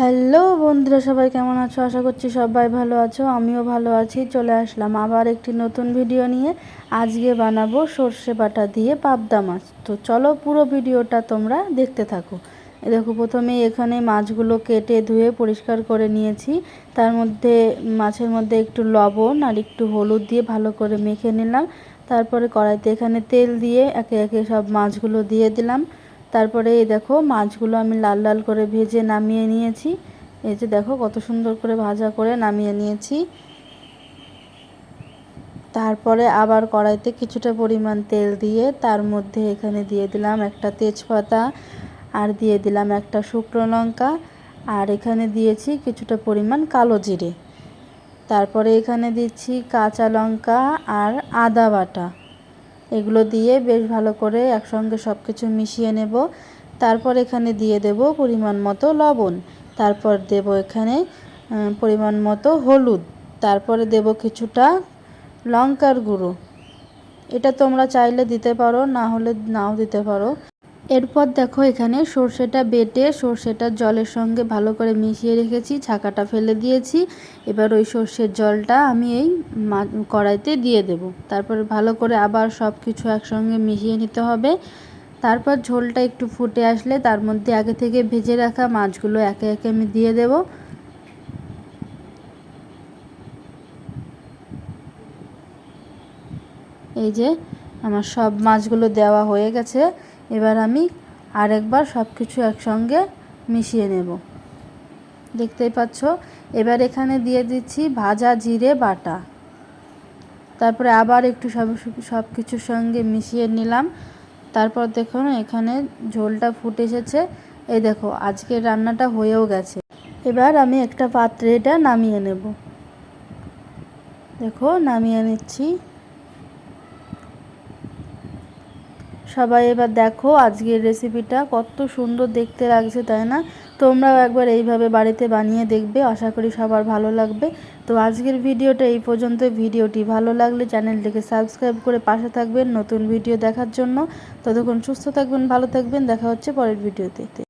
Hello বন্ধুরা, সবাই কেমন আছো? আশা করছি সবাই ভালো আছো, আমিও ভালো আছি। চলে আসলাম আবার একটি নতুন ভিডিও নিয়ে। আজকে বানাবো সর্ষে বাটা দিয়ে পাবদা মাছ। তো চলো পুরো ভিডিওটা তোমরা দেখতে থাকো। দেখো, প্রথমে এখানে মাছগুলো কেটে ধুয়ে পরিষ্কার করে নিয়েছি। তার মধ্যে, মাছের মধ্যে একটু লবণ আর একটু হলুদ দিয়ে ভালো করে মেখে নিলাম। তারপরে কড়াইতে এখানে তেল দিয়ে একে একে সব মাছগুলো দিয়ে দিলাম। তারপরে এই দেখো মাছগুলো আমি লাল লাল করে ভেজে নামিয়ে নিয়েছি। এই যে দেখো কত সুন্দর করে ভাজা করে নামিয়ে নিয়েছি। তারপরে আবার কড়াইতে কিছুটা পরিমাণ তেল দিয়ে তার মধ্যে এখানে দিয়ে দিলাম একটা তেজপাতা আর দিয়ে দিলাম একটা শুকনো লঙ্কা আর এখানে দিয়েছি কিছুটা পরিমাণ কালো জিরে। তারপরে এখানে দিচ্ছি কাঁচা লঙ্কা আর আদা বাটা। এগুলো দিয়ে বেশ ভালো করে একসঙ্গে সব কিছু মিশিয়ে নেব। তারপর এখানে দিয়ে দেব পরিমাণ মতো লবণ। তারপর দেব এখানে পরিমাণ মতো হলুদ। তারপরে দেব কিছুটা লঙ্কার গুঁড়ো। এটা তোমরা চাইলে দিতে পারো, না হলে নাও দিতে পারো। এরপর দেখো এখানে সর্ষেটা বেটে সর্ষেটা জলের সঙ্গে ভালো করে মিশিয়ে রেখেছি, ছাকাটা ফেলে দিয়েছি। এবার ওই সর্ষের জলটা আমি এই কড়াইতে দিয়ে দেব। তারপর ভালো করে আবার সব কিছু একসঙ্গে মিশিয়ে নিতে হবে। তারপর ঝোলটা একটু ফুটে আসলে তার মধ্যে আগে থেকে ভেজে রাখা মাছগুলো একে একে আমি দিয়ে দেব। এই যে আমার সব মাছগুলো দেওয়া হয়ে গেছে। এবার আমি আরেকবার সব কিছু একসঙ্গে মিশিয়ে নেব। দেখতেই পাচ্ছ? এবার এখানে দিয়ে দিচ্ছি ভাজা জিরে বাটা। তারপরে আবার একটু সব সব কিছুর সঙ্গে মিশিয়ে নিলাম। তারপর দেখুন, এখানে ঝোলটা ফুটে এসেছে। এই দেখো, আজকের রান্নাটা হয়েও গেছে। এবার আমি একটা পাত্রে এটা নামিয়ে নেব। দেখো, নামিয়ে নিচ্ছি। সবাই এবার দেখো আজকের রেসিপিটা কত সুন্দর দেখতে লাগছে, তাই না? তোমরাও একবার এইভাবে বাড়িতে বানিয়ে দেখবে, আশা করি সবার ভালো লাগবে। তো আজকের ভিডিওটা এই পর্যন্ত। ভিডিওটি ভালো লাগলে চ্যানেলটিকে সাবস্ক্রাইব করে পাশে থাকবেন নতুন ভিডিও দেখার জন্য। ততক্ষণ সুস্থ থাকবেন, ভালো থাকবেন। দেখা হচ্ছে পরের ভিডিওতে।